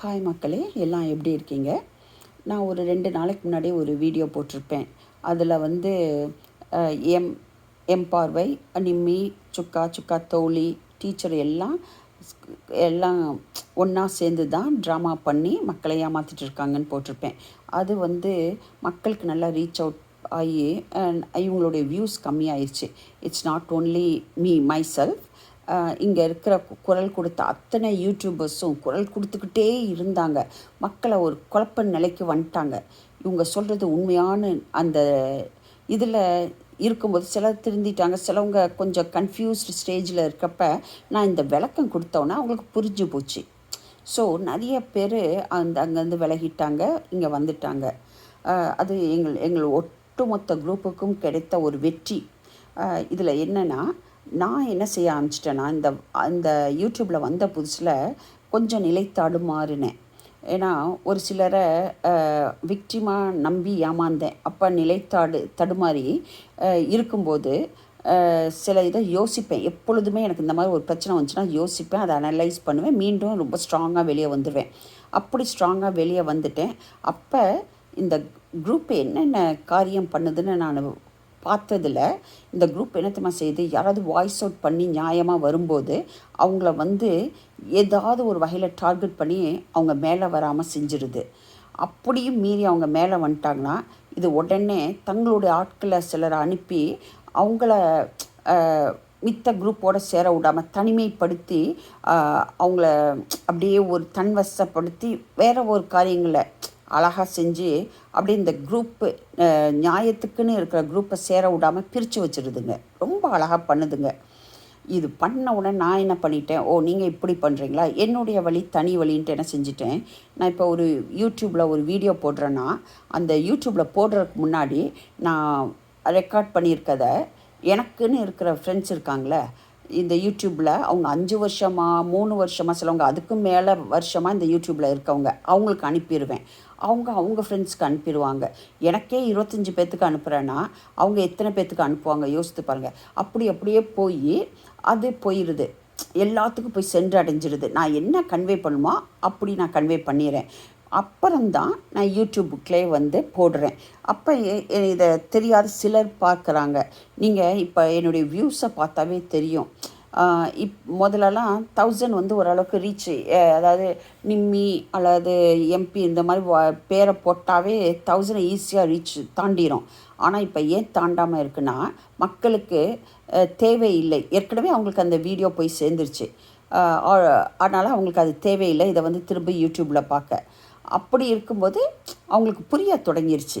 Hi மக்களே எல்லாம் எப்படி இருக்கீங்க? நான் ஒரு ரெண்டு நாளைக்கு முன்னாடி ஒரு வீடியோ போட்டிருப்பேன். அதில் வந்து எம் எம் பார்வை நிம்மி சுக்கா சுக்கா தோழி டீச்சர் எல்லாம் எல்லாம் ஒன்றா சேர்ந்து தான் ட்ராமா பண்ணி மக்களை ஏமாற்றிட்டு இருக்காங்கன்னு போட்டிருப்பேன். அது வந்து மக்களுக்கு நல்லா ரீச் அவுட் ஆகி இவங்களுடைய views கம்மியாயிருச்சு. It's not only me myself இங்கே இருக்கிற குரல் கொடுத்த அத்தனை யூடியூபர்ஸும் குரல் கொடுத்துக்கிட்டே இருந்தாங்க. மக்களை ஒரு குழப்ப நிலைக்கு வந்துட்டாங்க. இவங்க சொல்கிறது உண்மையான அந்த இதில் இருக்கும்போது சிலர் திருந்திட்டாங்க. சிலவங்க கொஞ்சம் கன்ஃபியூஸ்டு ஸ்டேஜில் இருக்கப்ப நான் இந்த விளக்கம் கொடுத்தோன்னே அவங்களுக்கு புரிஞ்சு போச்சு. ஸோ நிறைய பேர் அந்த அங்கேருந்து விலகிட்டாங்க. இங்கே வந்துட்டாங்க. அது எங்கள் எங்கள் ஒட்டுமொத்த குரூப்புக்கும் கிடைத்த ஒரு வெற்றி. இதில் என்னென்னா நான் என்ன செய்ய ஆரம்பிச்சிட்டேன்னா இந்த அந்த யூடியூப்பில் வந்த புதுசில் கொஞ்சம் நிலை தடுமாறினேன். ஏன்னா ஒரு சிலரை விக்டிமாக நம்பி ஏமாந்தேன். அப்போ நிலைத்தாடு தடுமாறி இருக்கும்போது சில இதை யோசிப்பேன். எப்பொழுதுமே எனக்கு இந்த மாதிரி ஒரு பிரச்சனை வந்துச்சுன்னா யோசிப்பேன் அதை அனலைஸ் பண்ணுவேன் மீண்டும் ரொம்ப ஸ்ட்ராங்காக வெளியே வந்துடுவேன் அப்படி ஸ்ட்ராங்காக வெளியே வந்துட்டேன். அப்போ இந்த குரூப் என்னென்ன காரியம் பண்ணுதுன்னு நான் பார்த்ததில் இந்த குரூப் என்னத்தமா செய்யுது யாராவது வாய்ஸ் அவுட் பண்ணி நியாயமாக வரும்போது அவங்கள வந்து ஏதாவது ஒரு வகையில் டார்கெட் பண்ணி அவங்க மேலே வராமல் செஞ்சிருது. அப்படியும் மீறி அவங்க மேலே வந்துட்டாங்கன்னா இது உடனே தங்களுடைய ஆட்களை சிலரை அனுப்பி அவங்கள மித்த குரூப்போட சேர விடாமல் தனிமைப்படுத்தி அவங்கள அப்படியே ஒரு தன்வசப்படுத்தி வேற ஒரு காரியங்களை அழகாக செஞ்சு அப்படியே இந்த குரூப்பு நியாயத்துக்குன்னு இருக்கிற குரூப்பை சேர விடாமல் பிரித்து வச்சிருதுங்க ரொம்ப அழகாக பண்ணுதுங்க. இது பண்ண உடனே நான் என்ன பண்ணிட்டேன் ஓ நீங்கள் இப்படி பண்ணுறீங்களா என்னுடைய வழி தனி வழின்ட்டு என்ன செஞ்சுட்டேன். நான் இப்போ ஒரு யூடியூப்பில் ஒரு வீடியோ போடுறேன்னா அந்த யூடியூப்பில் போடுறதுக்கு முன்னாடி நான் ரெக்கார்ட் பண்ணியிருக்கத எனக்குன்னு இருக்கிற ஃப்ரெண்ட்ஸ் இருக்காங்களே இந்த யூடியூப்பில் அவங்க அஞ்சு வருஷமாக மூணு வருஷமாக சிலவங்க அதுக்கும் மேலே வருஷமாக இந்த யூடியூப்பில் இருக்கவங்க அவங்களுக்கு அனுப்பிடுவேன் அவங்க அவங்க ஃப்ரெண்ட்ஸ்க்கு அனுப்பிடுவாங்க. எனக்கே இருபத்தஞ்சி பேர்த்துக்கு அனுப்புகிறேன்னா அவங்க எத்தனை பேர்த்துக்கு அனுப்புவாங்க? யோசித்து பாருங்கள் அப்படி அப்படியே போய் அது போயிடுது எல்லாத்துக்கும் போய் சென்றடைஞ்சிடுது நான் என்ன கன்வே பண்ணுமோ அப்படி நான் கன்வே பண்ணிடுறேன் அப்புறம்தான் நான் யூடியூபுக்குள்ளே வந்து போடுறேன். அப்போ இதை தெரியாத சிலர் பார்க்குறாங்க. நீங்கள் இப்போ என்னுடைய வியூஸை பார்த்தாவே தெரியும். இப் முதலெல்லாம் தௌசண்ட் வந்து ஓரளவுக்கு ரீச் அதாவது நிம்மி அல்லது எம்பி இந்த மாதிரி பேரை போட்டாவே தௌசண்ட் ஈஸியாக ரீச் தாண்டிரும். ஆனால் இப்போ ஏன் தாண்டாமல் இருக்குன்னா மக்களுக்கு தேவையில்லை. ஏற்கனவே அவங்களுக்கு அந்த வீடியோ போய் சேர்ந்துருச்சு. அதனால் அவங்களுக்கு அது தேவையில்லை. இதை வந்து திரும்ப யூடியூப்பில் பார்க்க அப்படி இருக்கும்போது அவங்களுக்கு புரிய தொடங்கிருச்சு.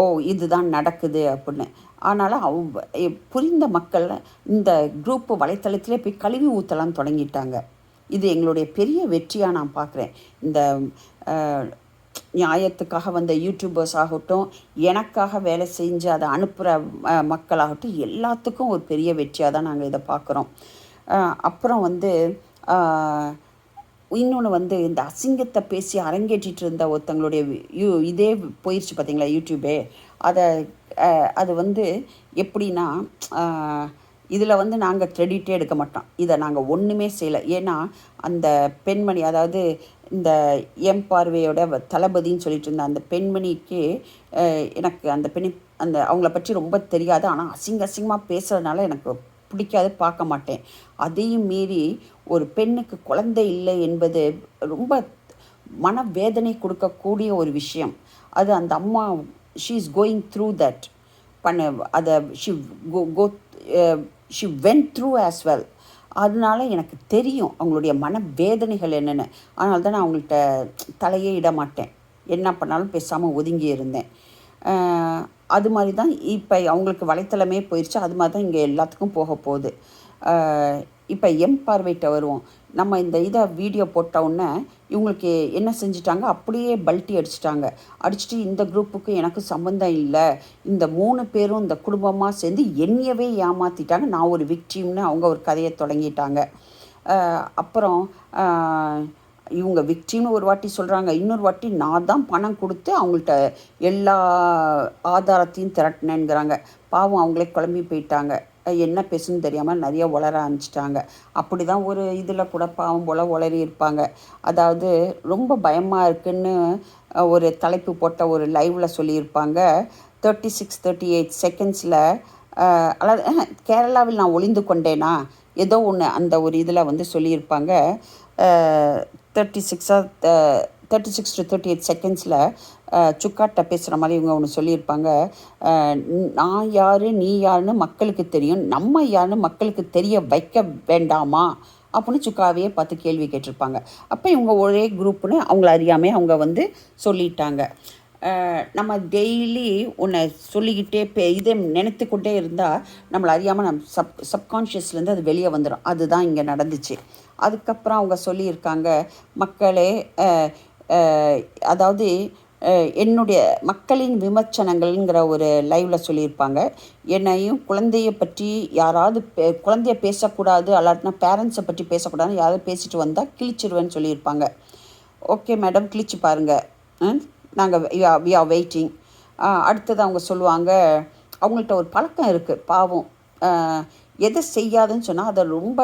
ஓ இதுதான் நடக்குது அப்படின்னு. ஆனால் அவ புரிந்த மக்கள் இந்த குரூப் வலைத்தளத்திலே போய் கழுவி ஊற்றலாம் தொடங்கிட்டாங்க. இது எங்களுடைய பெரிய வெற்றியாக நான் பார்க்குறேன் இந்த நியாயத்துக்காக வந்த யூடியூபர்ஸ் ஆகட்டும் எனக்காக வேலை செஞ்சு அதை அனுப்புகிற மக்களாகட்டும் எல்லாத்துக்கும் ஒரு பெரிய வெற்றியாக தான் நாங்கள் இதை பார்க்குறோம் அப்புறம் வந்து இன்னொன்று வந்து இந்த அசிங்கத்தை பேசி அரங்கேற்றிட்டு இருந்த ஒருத்தங்களுடைய யூ இதே போயிடுச்சு பார்த்தீங்களா யூடியூபே. அதை அது வந்து எப்படின்னா இதில் வந்து நாங்கள் க்ரெடிட்டே எடுக்க மாட்டோம். இதை நாங்கள் ஒன்றுமே செய்யலை. ஏன்னா அந்த பெண்மணி அதாவது இந்த எம் பார்வையோட வ- தளபதின்னு சொல்லிட்டு இருந்த அந்த பெண்மணிக்கு எனக்கு அந்த பெண் அந்த அவங்கள பற்றி ரொம்ப தெரியாது. ஆனால் அசிங்க அசிங்கமாக பேசுகிறதுனால எனக்கு பிடிக்காது பார்க்க மாட்டேன். அதையும் மீறி ஒரு பெண்ணுக்கு குழந்தை இல்லை என்பது ரொம்ப மனவேதனை கொடுக்கக்கூடிய ஒரு விஷயம். அது அந்த அம்மா she is going through that பண்ண அதை she go she went through as well அதனால எனக்கு தெரியும் அவங்களுடைய மனவேதனைகள் என்னென்னு. அதனால தான் நான் அவங்கள்ட்ட தலையே இட மாட்டேன். என்ன பண்ணாலும் பேசாமல் ஒதுங்கி இருந்தேன் அது மாதிரி தான் இப்போ அவங்களுக்கு வலைத்தளமே போயிடுச்சு அது மாதிரி தான் இங்கே எல்லாத்துக்கும் போக போகுது. இப்போ எம் பார்வைட்ட வருவோம். நம்ம இந்த இதை வீடியோ போட்டவுடனே இவங்களுக்கு என்ன செஞ்சிட்டாங்க? அப்படியே பல்ட்டி அடிச்சிட்டாங்க. அடிச்சிட்டு இந்த குரூப்புக்கு எனக்கு சம்மந்தம் இல்லை. இந்த மூணு பேரும் இந்த குடும்பமாக சேர்ந்து என்னையவே ஏமாற்றிட்டாங்க நான் ஒரு விக்டிம்னு அவங்க ஒரு கதையை தொடங்கிட்டாங்க. அப்புறம் இவங்க விக்டிம்னு ஒரு வாட்டி சொல்கிறாங்க இன்னொரு வாட்டி நான் தான் பணம் கொடுத்து அவங்கள்ட்ட எல்லா ஆதாரத்தையும் திரட்டினேங்கிறாங்க பாவம் அவங்களே குழம்பி போயிட்டாங்க. என்ன பேசுன்னு தெரியாமல் நிறைய உளர ஆரம்பிச்சிட்டாங்க. அப்படி தான் ஒரு இதில் கூட பாவம் போல் உளறி இருப்பாங்க. அதாவது ரொம்ப பயமாக இருக்குன்னு ஒரு தலைப்பு போட்ட ஒரு லைவில் சொல்லியிருப்பாங்க. தேர்ட்டி சிக்ஸ் தேர்ட்டி எயிட் செகண்ட்ஸில் அதாவது கேரளாவில் நான் ஒளிந்து கொண்டேனா? ஏதோ ஒன்று அந்த ஒரு இதில் வந்து சொல்லியிருப்பாங்க. Thirty சிக்ஸாக thirty six to thirty eight செகண்ட்ஸில் சுக்காட்ட பேசுகிற மாதிரி இவங்க ஒன்று சொல்லியிருப்பாங்க. நான் யார் நீ யாருன்னு மக்களுக்கு தெரியும். நம்ம யாருன்னு மக்களுக்கு தெரிய வைக்க வேண்டாமா? அப்படின்னு சுக்காவையே பார்த்து கேள்வி கேட்டிருப்பாங்க. அப்போ இவங்க ஒரே குரூப்புன்னு அவங்கள அறியாமல் அவங்க வந்து சொல்லிட்டாங்க. நம்ம டெய்லி உன்னை சொல்லிக்கிட்டே பே இதே நினைத்து கொண்டே இருந்தால் நம்மளை அறியாமல் நம் சப் சப்கான்ஷியஸ்லேருந்து அது வெளியே வந்துடும் அதுதான் இங்கே நடந்துச்சு. அதுக்கப்புறம் அவங்க சொல்லியிருக்காங்க மக்களே அதாவது என்னுடைய மக்களின் விமர்சனங்கள்ங்கிற ஒரு லைவில் சொல்லியிருப்பாங்க. என்னையும் குழந்தைய பற்றி யாராவது பே குழந்தைய பேசக்கூடாது அல்லாட்டினா பேரண்ட்ஸை பற்றி பேசக்கூடாதுன்னு யாராவது பேசிட்டு வந்தால் கிழிச்சிருவேன்னு சொல்லியிருப்பாங்க. ஓகே மேடம் கிழிச்சு பாருங்கள் நாங்கள் வி ஆர் வெயிட்டிங் அடுத்தது அவங்க சொல்லுவாங்க அவங்கள்ட்ட ஒரு பழக்கம் இருக்குது பாவம். எதை செய்யாதுன்னு சொன்னால் அதை ரொம்ப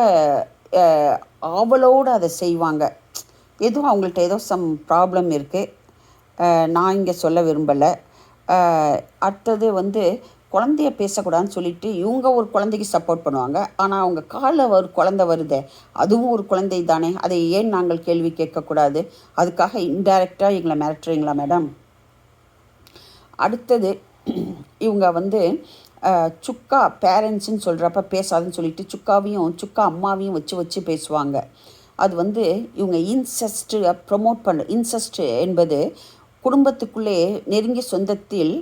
ஆவலோடு அதை செய்வாங்க. எதுவும் அவங்கள்ட்ட ஏதோ சம் ப்ராப்ளம் இருக்குது நான் இங்கே சொல்ல விரும்பலை. அடுத்தது வந்து குழந்தைய பேசக்கூடாதுன்னு சொல்லிட்டு இவங்க ஒரு குழந்தைக்கு சப்போர்ட் பண்ணுவாங்க. ஆனால் அவங்க காலில் ஒரு குழந்தை வருதே அதுவும் ஒரு குழந்தை தானே? அதை ஏன் நாங்கள் கேள்வி கேட்கக்கூடாது? அதுக்காக இன்டைரக்டாக எங்களை மிரட்டுறீங்களா மேடம் அடுத்தது இவங்க வந்து அஹ், சுக்கா பேரண்ட்ஸுன்னு சொல்கிறப்ப பேசாதுன்னு சொல்லிட்டு சுக்காவையும் சுக்கா அம்மாவையும் வச்சு வச்சு பேசுவாங்க. அது வந்து இவங்க இன்செஸ்ட்டு ப்ரொமோட் பண்ண இன்செஸ்ட் என்பது குடும்பத்துக்குள்ளே நெருங்கிய சொந்தத்தில்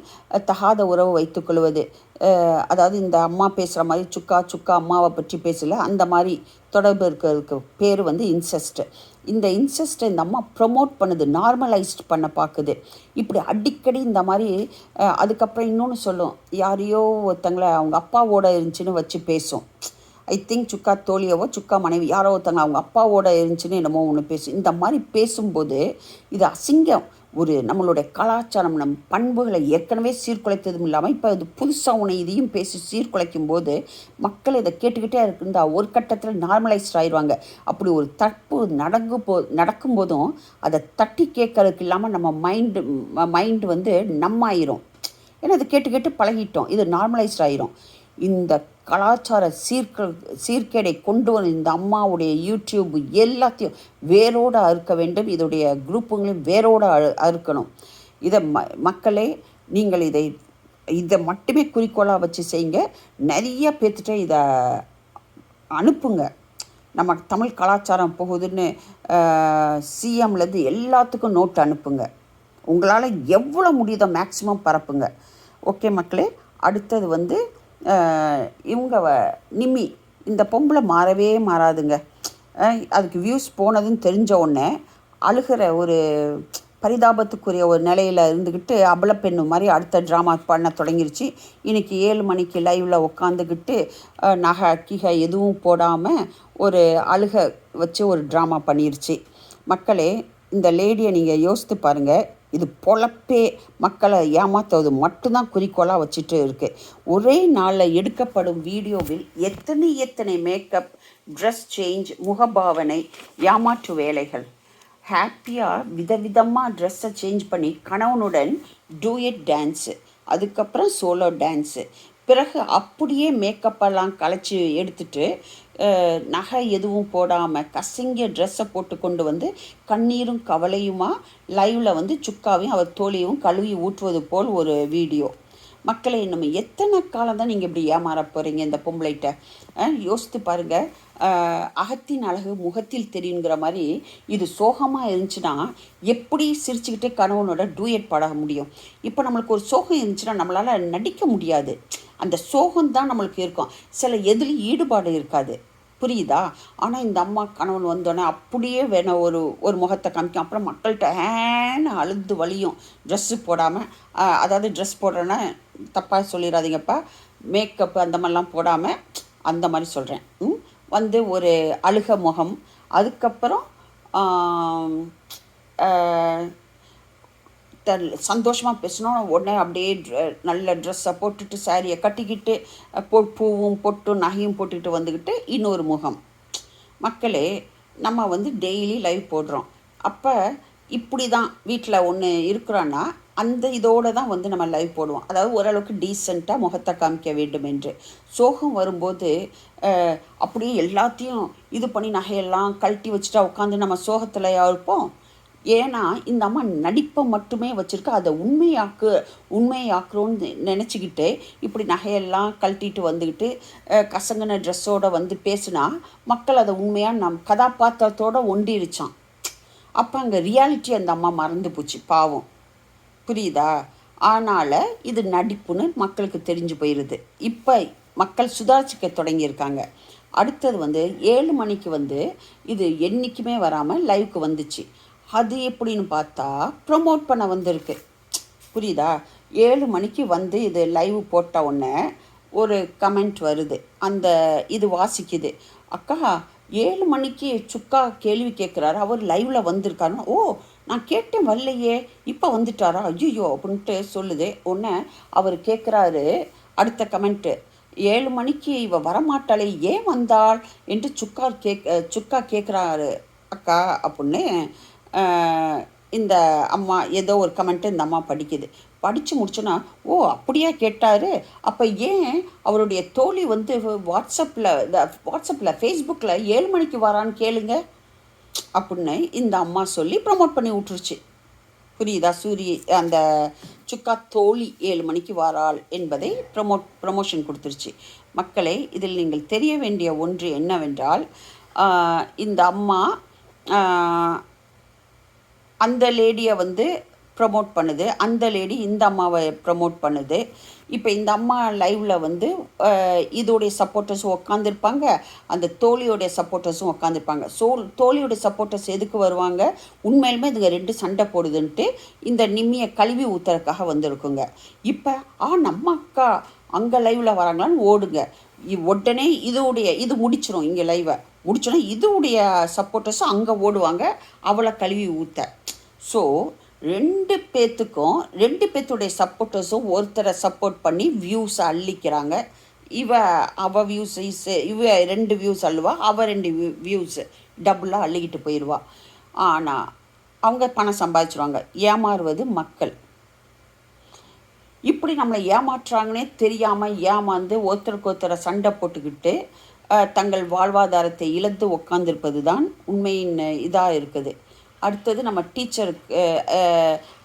தகாத உறவு வைத்துக்கொள்வது அதாவது இந்த அம்மா பேசுகிற மாதிரி சுக்கா சுக்கா அம்மாவை பற்றி பேசல. அந்த மாதிரி தொடர்பு இருக்கிறதுக்கு பேர் வந்து இன்செஸ்ட் இந்த இன்செஸ்ட்டை இந்த அம்மா ப்ரொமோட் பண்ணுது நார்மலைஸ்ட் பண்ண பார்க்குது இப்படி அடிக்கடி இந்த மாதிரி அதுக்கப்புறம் இன்னொன்று சொல்லும். யாரையோ ஒருத்தங்களை அவங்க அப்பாவோட இருந்துச்சுன்னு வச்சு பேசும். ஐ திங்க் சுக்கா தோழியவோ சுக்கா மனைவி யாரோ ஒருத்தங்க அவங்க அப்பாவோட இருந்துச்சுன்னு என்னமோ ஒன்று பேசும். இந்த மாதிரி பேசும்போது இது அசிங்கம். ஒரு நம்மளுடைய கலாச்சாரம் நம் பண்புகளை ஏற்கனவே சீர்குலைத்ததும் இல்லாமல் இப்போ இது புதுசாக உன்னை இதையும் பேசி சீர்குலைக்கும் போது மக்கள் இதை கேட்டுக்கிட்டே இருக்குந்தா ஒரு கட்டத்தில் நார்மலைஸ்ட் ஆயிடுவாங்க அப்படி ஒரு தப்பு நடங்கு போ நடக்கும்போதும் அதை தட்டி கேட்கறதுக்கு இல்லாமல் நம்ம மைண்டு மைண்டு வந்து நம்ம ஆயிரும் ஏன்னா இதை கேட்டு கேட்டு பழகிட்டோம். இது நார்மலைஸ்ட் ஆயிரும். இந்த கலாச்சார சீர்க சீர்கேடை கொண்டு வந்து இந்த அம்மாவுடைய யூடியூப் எல்லாத்தையும் வேரோடு அறுக்க வேண்டும். இதோடைய குரூப்புங்களையும் வேரோடு அறு அறுக்கணும். இதை ம மக்களே நீங்கள் இதை இதை மட்டுமே குறிக்கோளாக வச்சு செய்யுங்க. நிறைய பேர்த்துட்ட இதை அனுப்புங்க. நம்ம தமிழ் கலாச்சாரம் போகுதுன்னு சிஎம்லேருந்து எல்லாத்துக்கும் நோட் அனுப்புங்க. உங்களால் எவ்வளோ முடியுதோ மேக்ஸிமம் பரப்புங்க. ஓகே மக்களே அடுத்தது வந்து இவங்க நிம்மி இந்த பொம்பளை மாறவே மாறாதுங்க. அதுக்கு வியூஸ் போனதுன்னு தெரிஞ்ச உடனே அழுகிற ஒரு பரிதாபத்துக்குரிய ஒரு நிலையில் இருந்துக்கிட்டு அபல பெண்ணு மாதிரி அடுத்த ட்ராமா பண்ண தொடங்கிருச்சு. இன்றைக்கி ஏழு மணிக்கு லைவில் உட்காந்துக்கிட்டு நகை கிகை எதுவும் போடாமல் ஒரு அழுக வச்சு ஒரு ட்ராமா பண்ணிருச்சு. மக்களே இந்த லேடியை நீங்கள் யோசித்து பாருங்கள் இது பொழப்பே. மக்களை ஏமாத்துவது மட்டும்தான் குறிக்கோளாக வச்சுட்டு இருக்கு. ஒரே நாளில் எடுக்கப்படும் வீடியோவில் எத்தனை எத்தனை மேக்கப் ட்ரெஸ் சேஞ்ச் முகபாவனை ஏமாற்று வேலைகள். ஹாப்பியாக விதவிதமாக ட்ரெஸ்ஸை சேஞ்ச் பண்ணி கணவனுடன் டூயட் டான்ஸு அதுக்கப்புறம் சோலோ டான்ஸு பிறகு அப்படியே மேக்கப்பெல்லாம் கலைச்சி எடுத்துட்டு நகை எதுவும் போடாமல் கசங்கிய ட்ரெஸ்ஸை போட்டு கொண்டு வந்து கண்ணீரும் கவலையுமா லைவில் வந்து சுக்காவையும் அவர் தோழியும் கழுவி ஊற்றுவது போல் ஒரு வீடியோ மக்களை நம்ம எத்தனை காலம் தான் நீங்கள் இப்படி ஏமாற போகிறீங்க இந்த பொம்பளைகிட்ட? யோசித்து பாருங்கள் அகத்தின் அழகு முகத்தில் தெரியுங்கிற மாதிரி இது சோகமாக இருந்துச்சுன்னா எப்படி சிரிச்சுக்கிட்டே கணவனோட டூயட் பாட முடியும்? இப்போ நம்மளுக்கு ஒரு சோகம் இருந்துச்சுன்னா நம்மளால் நடிக்க முடியாது. அந்த சோகம் தான் நம்மளுக்கு இருக்கும். சில எதுலேயும் ஈடுபாடு இருக்காது. புரியுதா? ஆனால் இந்த அம்மா கணவன் வந்தோடனே அப்படியே வேணும் ஒரு ஒரு முகத்தை காமிக்கும். அப்புறம் மக்கள்கிட்ட ஹேன்னு அழுது வலியும். ட்ரெஸ்ஸு போடாமல் அதாவது ட்ரெஸ் போடுறேன்னா தப்பாக சொல்லிடாதீங்கப்பா மேக்கப் அந்த மாதிரிலாம் போடாமல் அந்த மாதிரி சொல்கிறேன் வந்து ஒரு அழுக முகம். அதுக்கப்புறம் சந்தோஷமாக பேசணும். உடனே அப்படியே நல்ல ட்ரெஸ்ஸை போட்டுட்டு சாரியை கட்டிக்கிட்டு பொ பூவும் பொட்டும் நகையும் போட்டுக்கிட்டு வந்துக்கிட்டு இன்னொரு முகம். மக்களே நம்ம வந்து டெய்லி லைவ் போடுறோம். அப்போ இப்படி தான் வீட்டில் ஒன்று இருக்கிறோன்னா அந்த இதோடு தான் வந்து நம்ம லைவ் போடுவோம். அதாவது ஓரளவுக்கு டீசெண்டாக முகத்தை காமிக்க வேண்டும் என்று. சோகம் வரும்போது அப்படியே எல்லாத்தையும் இது பண்ணி நகையெல்லாம் கழட்டி வச்சுட்டா உட்காந்து நம்ம சோகத்தில் இருப்போம். ஏன்னா இந்த அம்மா நடிப்பை மட்டுமே வச்சுருக்கு. அதை உண்மையாக்கு உண்மையாக்குறோன்னு நினச்சிக்கிட்டு இப்படி நகையெல்லாம் கழட்டிட்டு வந்துக்கிட்டு கசங்கின ட்ரெஸ்ஸோடு வந்து பேசுனா மக்கள் அதை உண்மையாக நம் கதாபாத்திரத்தோட ஒண்டிருச்சான் அப்போ அங்கே ரியாலிட்டி அந்த அம்மா மறந்து போச்சு பாவம். புரியுதா? ஆனால் இது நடிப்புன்னு மக்களுக்கு தெரிஞ்சு போயிடுது இப்போ மக்கள் சுதாரிச்சிக்க தொடங்கியிருக்காங்க. அடுத்தது வந்து ஏழு மணிக்கு வந்து இது என்றைக்குமே வராமல் லைவுக்கு வந்துச்சு. அது எப்படின்னு பார்த்தா ப்ரொமோட் பண்ண வந்திருக்கு. புரியுதா? ஏழு மணிக்கு வந்து இது லைவ் போட்ட உடனே ஒரு கமெண்ட் வருது. அந்த இது வாசிக்குது. அக்கா ஏழு மணிக்கு சுக்கா கேள்வி கேட்குறாரு அவர் லைவில் வந்திருக்காருன்னா ஓ நான் கேட்டேன் வரலையே இப்போ வந்துட்டாரா? ஐயோ அப்படின்ட்டு சொல்லுது. உடனே அவர் கேட்குறாரு அடுத்த கமெண்ட்டு ஏழு மணிக்கு இவ வரமாட்டாளே ஏன் வந்தாள்? என்று சுக்கா கேக் சுக்கா கேட்குறாரு அக்கா அப்படின்னு இந்த அம்மா ஏதோ ஒரு கமெண்ட்டு இந்த அம்மா படிக்குது. படித்து முடிச்சோன்னா ஓ அப்படியா கேட்டார். அப்போ ஏன் அவருடைய தோழி வந்து வாட்ஸ்அப்பில் வாட்ஸ்அப்பில் ஃபேஸ்புக்கில் ஏழு மணிக்கு வரான்னு கேளுங்க. அப்படின்னு இந்த அம்மா சொல்லி ப்ரமோட் பண்ணி விட்டுருச்சு. புரியுதா? சூரி அந்த சுக்கா தோழி ஏழு மணிக்கு வாராள் என்பதை ப்ரமோட் ப்ரமோஷன் கொடுத்துருச்சு. மக்களே இதில் நீங்கள் தெரிய வேண்டிய ஒன்று என்னவென்றால் இந்த அம்மா அந்த லேடியை வந்து ப்ரமோட் பண்ணுது. அந்த லேடி இந்த அம்மாவை ப்ரமோட் பண்ணுது. இப்போ இந்த அம்மா லைவில் வந்து இதோடைய சப்போர்ட்டர்ஸும் உட்காந்துருப்பாங்க அந்த தோழியோடைய சப்போர்ட்டர்ஸும் உட்காந்துருப்பாங்க சோல் தோழியோடைய சப்போர்ட்டர்ஸ் எதுக்கு வருவாங்க? உண்மையிலுமே இதுங்க ரெண்டு சண்டை போடுதுன்ட்டு இந்த நிம்மியை கழுவி ஊத்துறதுக்காக வந்திருக்குங்க. இப்போ ஆ நம்ம அக்கா அங்கே லைவில் வராங்களான்னு ஓடுங்க. உடனே இதோடைய இது முடிச்சிடும் இங்கே லைவை முடிச்சோன்னா இதுவுடைய சப்போர்ட்டர்ஸும் அங்கே ஓடுவாங்க. அவளை கழுவி ஊத்த. ஸோ ரெண்டு பேத்துக்கும் ரெண்டு பேத்துடைய சப்போர்ட்டர்ஸும் ஒருத்தரை சப்போர்ட் பண்ணி வியூஸ் அள்ளிக்கிறாங்க. இவ அவ வியூஸ் இஸ் இவ ரெண்டு வியூஸ் அள்ளுவா அவ ரெண்டு வியூஸ் டபுளாக அள்ளிக்கிட்டு போயிடுவா ஆனால் அவங்க பணம் சம்பாதிச்சிருவாங்க. ஏமாறுவது மக்கள். இப்படி நம்மளை ஏமாற்றுறாங்கன்னே தெரியாமல் ஏமாந்து ஒருத்தருக்கு ஒருத்தரை சண்டை போட்டுக்கிட்டு தங்கள் வாழ்வாதாரத்தை இழந்து உட்காந்துருப்பது தான் உண்மையின் இதாக இருக்குது. அடுத்தது நம்ம டீச்சருக்கு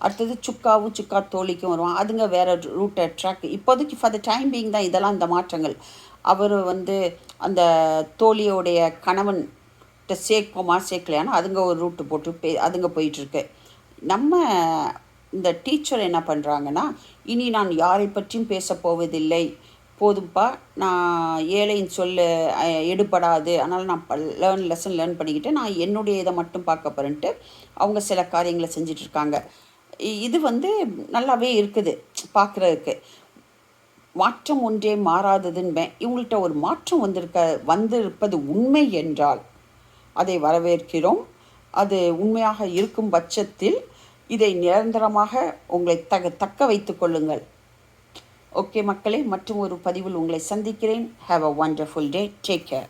அடுத்தது சுக்காவும் சுக்கா தோழிக்கும் வருவான். அதுங்க வேற ரூட்டை ட்ராக் இப்போதைக்கு ஃபார் த டைம் பீங் தான் இதெல்லாம் இந்த மாற்றங்கள். அவர் வந்து அந்த தோழியோடைய கணவன் சேர்க்குமா சேர்க்கலையானா அதுங்க ஒரு ரூட்டு போட்டு பே அதுங்க போயிட்டுருக்கு. நம்ம இந்த டீச்சர் என்ன பண்ணுறாங்கன்னா இனி நான் யாரை பற்றியும் பேசப்போவதில்லை போதும்ப்பா நான் ஏழையின் சொல்ல எடுபடாது. அதனால் நான் லேர்ன் லெசன் லேர்ன் பண்ணிக்கிட்டு நான் என்னுடைய இதை மட்டும் பார்க்க போகிறேன்ட்டு அவங்க சில காரியங்களை செஞ்சிட்ருக்காங்க. இ- இது வந்து நல்லாவே இருக்குது பார்க்குறதுக்கு. மாற்றம் ஒன்றே மாறாததுன்பேன். இவங்கள்ட்ட ஒரு மாற்றம் வந்திருக்க வந்திருப்பது உண்மை என்றால் அதை வரவேற்கிறோம். அது உண்மையாக இருக்கும் பட்சத்தில் இதை நிரந்தரமாக உங்களை தக தக்க வைத்து கொள்ளுங்கள். ஓகே மக்களே மற்றும் ஒரு பதிவில் உங்களை சந்திக்கிறேன். Have a wonderful day take care